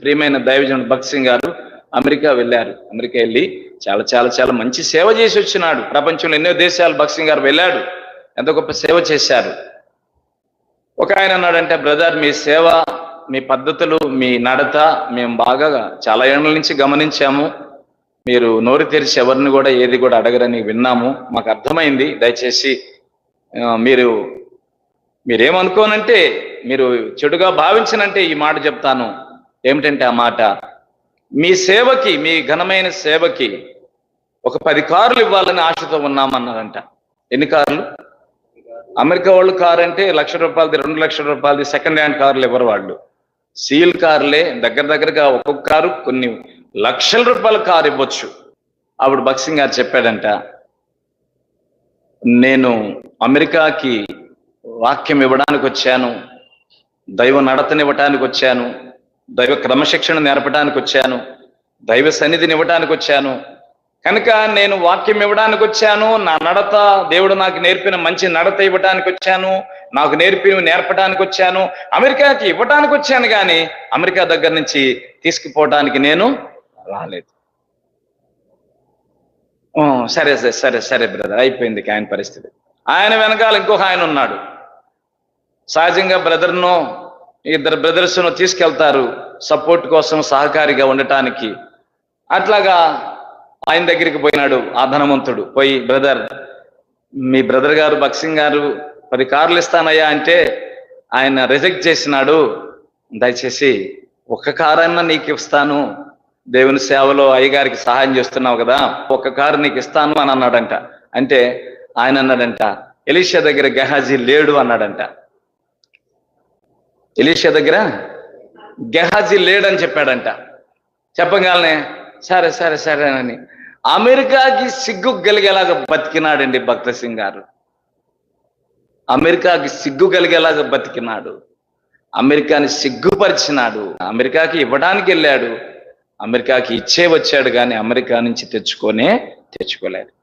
ప్రియమైన దైవజనుడు భక్త్ సింగ్ గారు అమెరికా వెళ్ళారు. అమెరికా వెళ్ళి చాలా చాలా చాలా మంచి సేవ చేసి వచ్చినాడు. ప్రపంచంలో ఎన్నో దేశాలు భక్త్ సింగ్ గారు వెళ్ళాడు. ఎంత గొప్ప సేవ చేశారు. ఒక ఆయన అన్నాడంటే బ్రదర్ మీ సేవ మీ పద్ధతులు మీ నడత మేము బాగా చాలా ఏళ్ళ నుంచి గమనించాము. మీరు నోరు తెరిచి ఎవరిని కూడా ఏది కూడా అడగరని విన్నాము. మాకు అర్థమైంది. దయచేసి మీరు మీరేమనుకోనంటే మీరు చెడుగా భావించినంటే ఈ మాట చెప్తాను. ఏమిటంటే ఆ మాట? మీ సేవకి మీ ఘనమైన సేవకి ఒక పది కార్లు ఇవ్వాలని ఆశతో ఉన్నామన్నారంట. ఎన్ని కార్లు? అమెరికా వాళ్ళు కార్ అంటే లక్ష రూపాయలది రెండు లక్షల రూపాయలది సెకండ్ హ్యాండ్ కార్లు ఇవ్వరు వాళ్ళు. సీల్ కార్లే దగ్గర దగ్గరగా ఒక్కొక్క కారు కొన్ని లక్షల రూపాయల కారు ఇవ్వచ్చు. ఆవిడ బక్సింగ్ గారు చెప్పాడంట నేను అమెరికాకి వాక్యం ఇవ్వడానికి వచ్చాను దైవ నడతనివ్వటానికి వచ్చాను దైవ క్రమశిక్షణ నేర్పడానికి వచ్చాను దైవ సన్నిధిని ఇవ్వడానికి వచ్చాను కనుక నేను వాక్యం ఇవ్వడానికి వచ్చాను నా నడత దేవుడు నాకు నేర్పిన మంచి నడత ఇవ్వడానికి వచ్చాను నాకు నేర్పి నేర్పడానికి వచ్చాను అమెరికాకి ఇవ్వడానికి వచ్చాను కానీ అమెరికా దగ్గర నుంచి తీసుకుపోవడానికి నేను రాలేదు. సరే సరే సరే సరే బ్రదర్ అయిపోయింది ఆయన పరిస్థితి. ఆయన వెనకాల ఇంకొక ఆయన ఉన్నాడు. సహజంగా బ్రదర్ను ఇద్దరు బ్రదర్స్ను తీసుకెళ్తారు సపోర్ట్ కోసం సహకారిగా ఉండటానికి. అట్లాగా ఆయన దగ్గరికి పోయినాడు ఆ ధనవంతుడు పోయి బ్రదర్ మీ బ్రదర్ గారు బక్సింగ్ గారు పది కార్లు ఇస్తానయ్యా అంటే ఆయన రిజెక్ట్ చేసినాడు. దయచేసి ఒక్క కారన్నా నీకు ఇస్తాను. దేవుని సేవలో అయ్యగారికి సహాయం చేస్తున్నావు కదా ఒక్క కారు నీకు ఇస్తాను అని అన్నాడంట. అంటే ఆయన అన్నాడంట ఎలీషా దగ్గర గహాజీ లేడు అన్నాడంట. ఎలీషా దగ్గర గెహాజీ లేడని చెప్పాడంట. చెప్పగానే సరే సరే సరే అని. అమెరికాకి సిగ్గు కలిగేలాగా బతికినాడండి భక్త సింగ్ గారు. అమెరికాకి సిగ్గు కలిగేలాగా బతికినాడు. అమెరికాని సిగ్గుపరిచినాడు. అమెరికాకి ఇవ్వడానికి వెళ్ళాడు. అమెరికాకి ఇచ్చే వచ్చాడు కానీ అమెరికా నుంచి తెచ్చుకొనే తెచ్చుకోలేడు